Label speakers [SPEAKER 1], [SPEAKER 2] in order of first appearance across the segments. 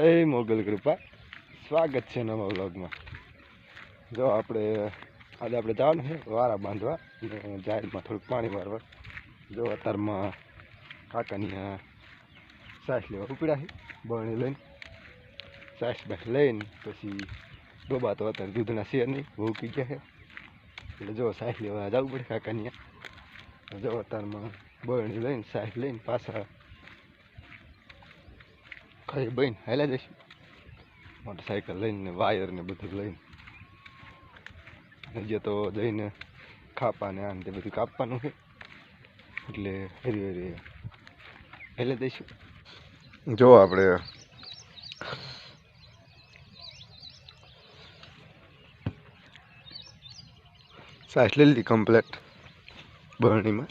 [SPEAKER 1] જય મોગલ કૃપા. સ્વાગત છે નવા વ્લોગમાં. જો આપણે, આજે આપણે જવાનું છે વારા બાંધવા જાહેરમાં થોડુંક પાણી વારવા. જો અત્યારમાં કાકાની સાસ લેવા ઉપડ્યા છે, બરણી લઈને. સાસ બાસ લઈને પછી ડોબા તો અત્યારે દૂધના શેર નહીં પી ગયા છે. એટલે જો સાસ લેવા જવું પડે કાકાની. જો અત્યારમાં બરણી લઈને, સાસ લઈને પાછા ખાઈ બહીને હેલા જઈશું. મોટરસાઇકલ લઈને વાયર ને બધું લઈને. હજી તો જઈને ખાપા ને આ તે બધું કાપવાનું છે. એટલે હરી હરી હેલે જઈશું. જો આપણે સાસ લઈ લીધી કમ્પ્લેટ બરણીમાં.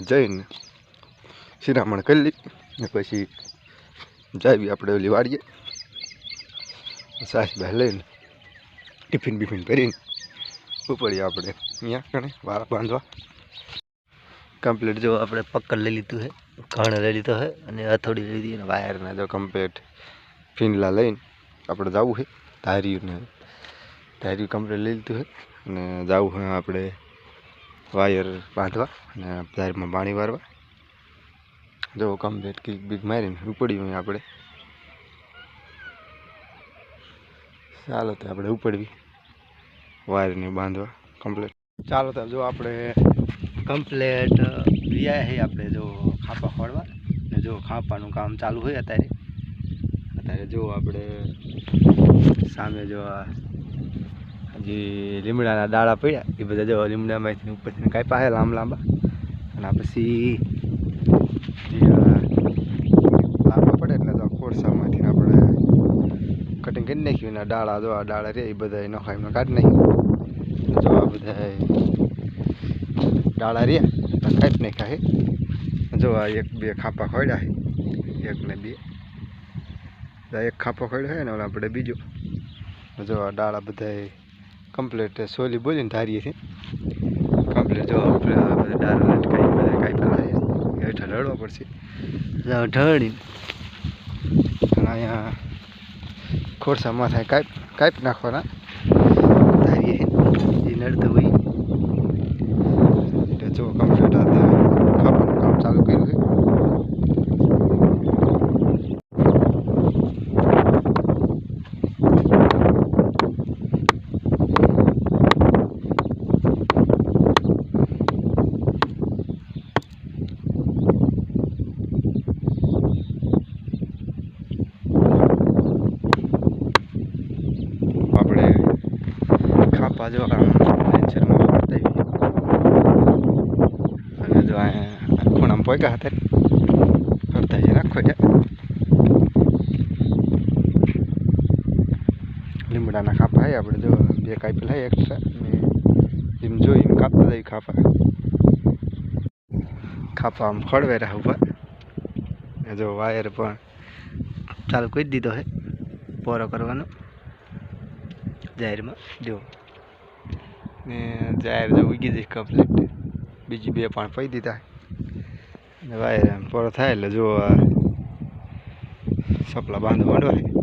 [SPEAKER 1] જઈને શિરામણ કરી લીધી. પછી જાવી આપણે ઓલી વાળીએ સાસ બહાર લઈને ટિફિન બિફિન ભરીને ઉપડીએ આપણે. અહીંયા કણે વાળા બાંધવા. કમ્પ્લીટ જો આપણે પકડ લઈ લીધું છે ઘણ લઈ લીધો છે અને હથોડી લઈ લીધી અને વાયરના જો કમ્પ્લીટ ફિનલા લઈને આપણે જવું છે ધાર્યું ને ધાર્યું કમ્પ્લીટ લઈ લીધું છે અને જવું છે આપણે વાયર બાંધવા અને ધારમાં પાણી વારવા. જો કમ્પ્લીટ કિક બીક મારીને ઉપડ્યું અહીં આપણે. ચાલો તો આપણે ઉપડવી. વાયરને બાંધવા કમ્પ્લીટ ચાલો તો જો આપણે કમ્પ્લેટ વ્યાય છે આપણે જો ખાપા ખોડવા ને જો ખાપાનું કામ ચાલુ હોય અત્યારે. અત્યારે જો આપણે સામે જો હજી લીમડાના દાડા પડ્યા, એ બધા જો લીમડામાંથી ઉપરથી કાપ્યા છે લાંબા લાંબા. અને પછી જે લાંબા પડે એટલે તો ખોરસામાંથી આપણે કટિંગ કરી નાખ્યું એના ડાળા જો આ ડાળા રે એ બધા નખાય, એમને કાઢી નાખ્યું. જો આ બધા ડાળા રે કાઢી નાખ્યા જો આ એક, બે ખાપા ખોડ્યા એક ને બે. એક ખાપો ખોડ્યો હોય ને ઓલા આપણે બીજો. જો આ ડાળા બધા કમ્પ્લીટ સોલી બોલીને ધારીએ છીએ. કમ્પ્લીટ જો આપણે બધા ડાળા લટકાઈ, બધા કાંઈ પેલા હેઠળ રડવા પડશે. ઢળી અને અહીંયા ખોરસામાં થાય કાપ કાપ નાખવાના. ધારીએ. એ નડતું હોય એટલે જો કમ્પ્લીટ આ ખાવાનું કામ ચાલુ કર્યું છે આપણે ખાપા જો નેચરમાં અને જો અહીંયા ખૂણામાં પોગ્યા હતા છે રાખો છે લીમડાના ખાપા હે આપણે જો બે કાપી લાય એક્સ્ટ્રા એમ જોઈ એમ કાપતા જાય ખાપા. ખાપા આમ ખળવે રહ્યા ઉપર જો વાયર પણ ચાલુ કરી દીધો છે પોરો કરવાનો. જાહેરમાં. જો. ને જાહેર જો ઉગી જઈશ કમ્પ્લીટ બીજી બે પણ પી દીધા. ને વાયર એમ પૂરો થાય એટલે જો સપલા બાંધવા માંડવા